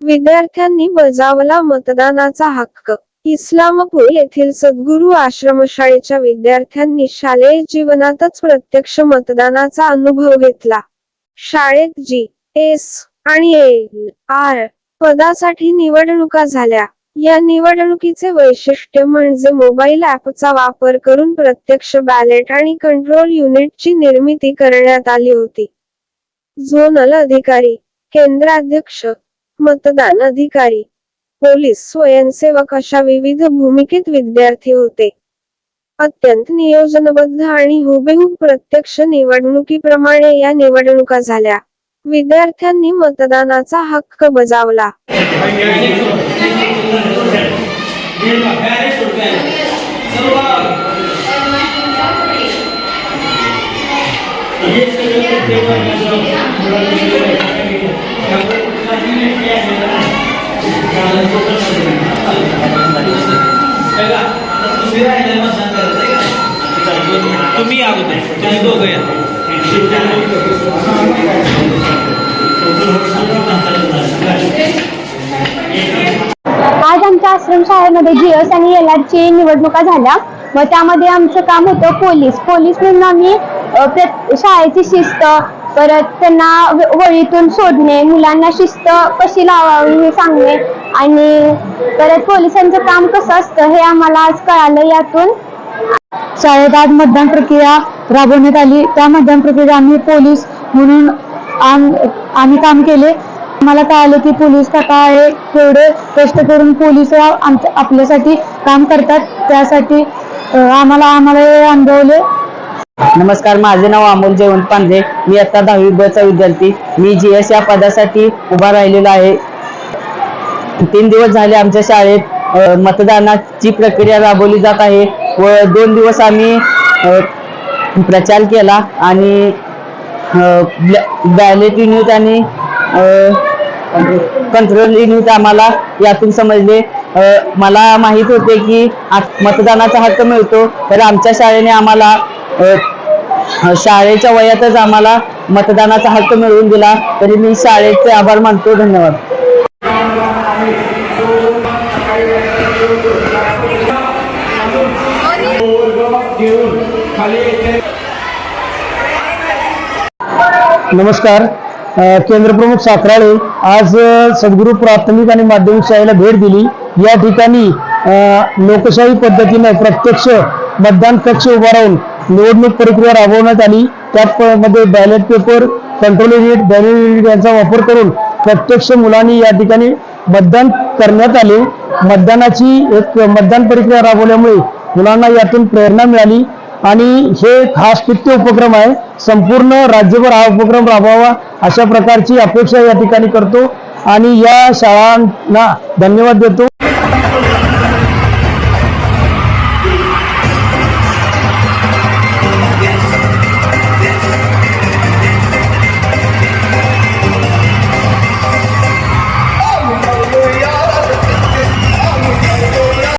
विद्यार्थ्यांनी बजावला मतदानाचा हक्क. इस्लामपूर येथील सद्गुरू आश्रमशाळेच्या विद्यार्थ्यांनी शालेय जीवनातच प्रत्यक्ष मतदानाचा अनुभव घेतला. शाळेत जी एस आणि एल आर पदासाठी निवडणुका झाल्या. या निवडणुकीचे वैशिष्ट्य म्हणजे मोबाईल ऍपचा वापर करून प्रत्यक्ष बॅलेट आणि कंट्रोल युनिटची निर्मिती करण्यात आली होती. झोनल अधिकारी केंद्राध्यक्ष मतदान अधिकारी पोलीस स्वयंसेवक अशा विविध भूमिकेत विद्यार्थी होते. अत्यंत नियोजनबद्ध आणि हुबेहूब प्रत्यक्ष निवडणुकीप्रमाणे या निवडणुका झाल्या. विद्यार्थ्यांनी मतदानाचा हक्क बजावला. तुम्ही अगोदर. तुम्ही दोघं या. आज आमच्या आश्रमशाळेमध्ये जीएस आणि एल आरची निवडणुका झाल्या. व त्यामध्ये आमचं काम होतं पोलीस. पोलीस म्हणून आम्ही शाळेची शिस्त परत त्यांना वळीतून सोडणे मुलांना शिस्त कशी लावावी हे सांगणे आणि परत पोलिसांचं काम कसं असतं हे आम्हाला आज कळालं यातून. शाळेत आज मतदान प्रक्रिया राबवण्यात आली. त्या मतदान प्रक्रिया आम्ही पोलीस म्हणून आम्ही काम केले. मला कळालं की पोलीस काका आहे तेवढे कष्ट करून पोलीस आमच्या आपल्यासाठी काम करतात. त्यासाठी आम्हाला आम्हाला हे अनुभवले. नमस्कार माझे नाव अमोल जयवंत पांढरे. मी आता दहावी ब चा विद्यार्थी. मी जी एस या पदासाठी उभा राहिलेला आहे. तीन दिवस झाले आमच्या शाळेत मतदानाची प्रक्रिया राबवली जात आहे. व दोन दिवस आम्ही प्रचार केला आणि बॅलेट युनिट आणि कंट्रोल युनिट आम्हाला यातून समजले. मला माहीत होते की मतदानाचा हक्क मिळतो. तर आमच्या शाळेने आम्हाला शाळेच्या वयातच आम्हाला मतदानाचा हक्क मिळवून दिला. तरी मी शाळेचे आभार मानतो. धन्यवाद. नमस्कार. केंद्रप्रमुख साखराळे आज सद्गुरू प्राथमिक आणि माध्यमिक शाळेला भेट दिली. या ठिकाणी लोकशाही पद्धतीने प्रत्यक्ष मतदान कक्ष उभा राहून निवडणूक प्रक्रिया राबवण्यात आली. त्यात मध्ये ballot paper control unit ballot unit यांचा वापर करून प्रत्यक्ष मुलांनी या ठिकाणी मतदान करण्यात आले. मतदानाची एक मतदान प्रक्रिया राबवल्यामुळे मुलांना यातून प्रेरणा मिळाली. आणि हे हा स्तुत्य उपक्रम आहे. संपूर्ण राज्यभर हा उपक्रम राबवावा अशा प्रकारची अपेक्षा या ठिकाणी करतो. आणि या शाळांना धन्यवाद देतो.